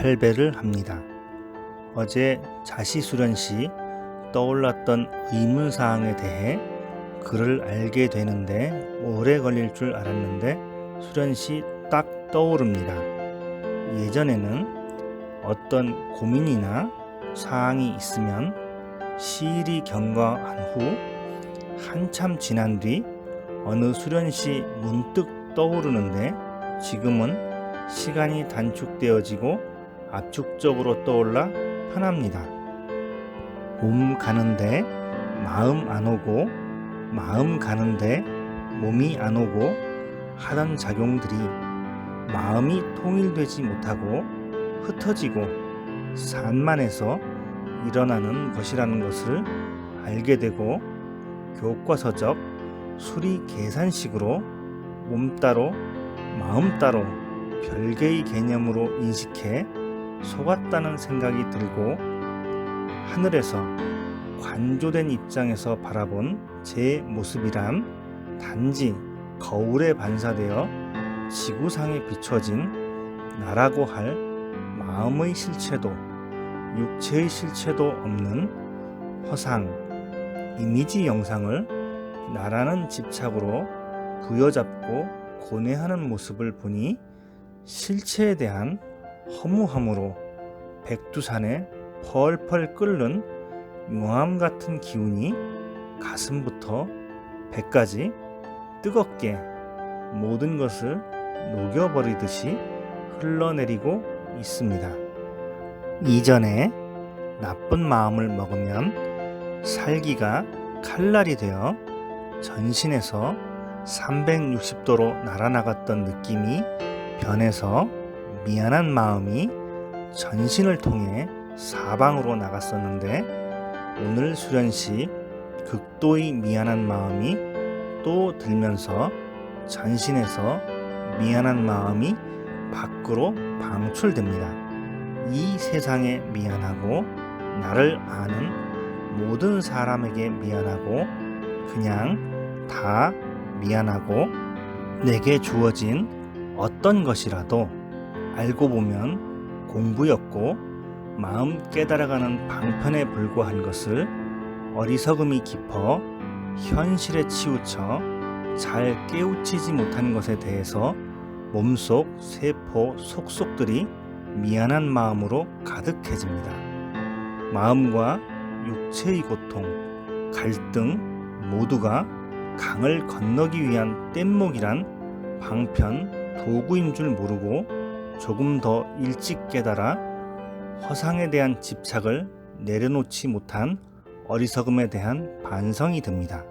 발배를 합니다. 어제 자시 수련 시 떠올랐던 의문 사항에 대해 글을 알게 되는데 오래 걸릴 줄 알았는데 수련 시 딱 떠오릅니다. 예전에는 어떤 고민이나 사항이 있으면 시일이 경과한 후 한참 지난 뒤 어느 수련 시 문득 떠오르는데 지금은 시간이 단축되어지고 압축적으로 떠올라 편합니다. 몸 가는데 마음 안 오고 마음 가는데 몸이 안 오고 하던 작용들이 마음이 통일되지 못하고 흩어지고 산만해서 일어나는 것이라는 것을 알게 되고 교과서적 수리 계산식으로 몸 따로 마음 따로 별개의 개념으로 인식해 속았다는 생각이 들고 하늘에서 관조된 입장에서 바라본 제 모습이란 단지 거울에 반사되어 지구상에 비춰진 나라고 할 마음의 실체도 육체의 실체도 없는 허상, 이미지 영상을 나라는 집착으로 부여잡고 고뇌하는 모습을 보니 실체에 대한 허무함으로 백두산에 펄펄 끓는 용암 같은 기운이 가슴부터 배까지 뜨겁게 모든 것을 녹여버리듯이 흘러내리고 있습니다. 이전에 나쁜 마음을 먹으면 살기가 칼날이 되어 전신에서 360도로 날아나갔던 느낌이 변해서 미안한 마음이 전신을 통해 사방으로 나갔었는데 오늘 수련 시 극도의 미안한 마음이 또 들면서 전신에서 미안한 마음이 밖으로 방출됩니다. 이 세상에 미안하고 나를 아는 모든 사람에게 미안하고 그냥 다 미안하고 내게 주어진 어떤 것이라도 알고 보면 공부였고 마음 깨달아가는 방편에 불과한 것을 어리석음이 깊어 현실에 치우쳐 잘 깨우치지 못한 것에 대해서 몸속 세포 속속들이 미안한 마음으로 가득해집니다. 마음과 육체의 고통, 갈등 모두가 강을 건너기 위한 뗏목이란 방편 도구인 줄 모르고 조금 더 일찍 깨달아 허상에 대한 집착을 내려놓지 못한 어리석음에 대한 반성이 듭니다.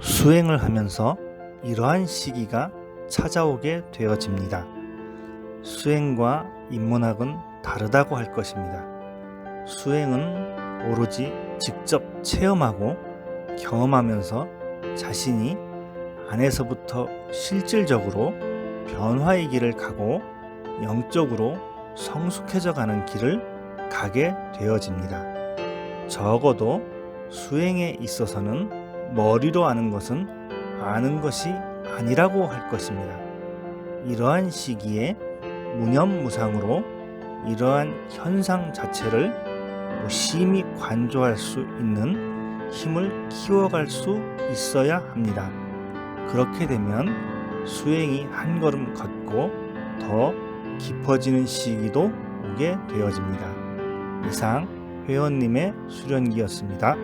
수행을 하면서 이러한 시기가 찾아오게 되어집니다. 수행과 인문학은 다르다고 할 것입니다. 수행은 오로지 직접 체험하고 경험하면서 자신이 안에서부터 실질적으로 변화의 길을 가고 영적으로 성숙해져 가는 길을 가게 되어집니다. 적어도 수행에 있어서는 머리로 아는 것은 아는 것이 아니라고 할 것입니다. 이러한 시기에 무념무상으로 이러한 현상 자체를 무심히 관조할 수 있는 힘을 키워갈 수 있어야 합니다. 그렇게 되면 수행이 한 걸음 걷고 더 깊어지는 시기도 오게 되어집니다. 이상 회원님의 수련기였습니다.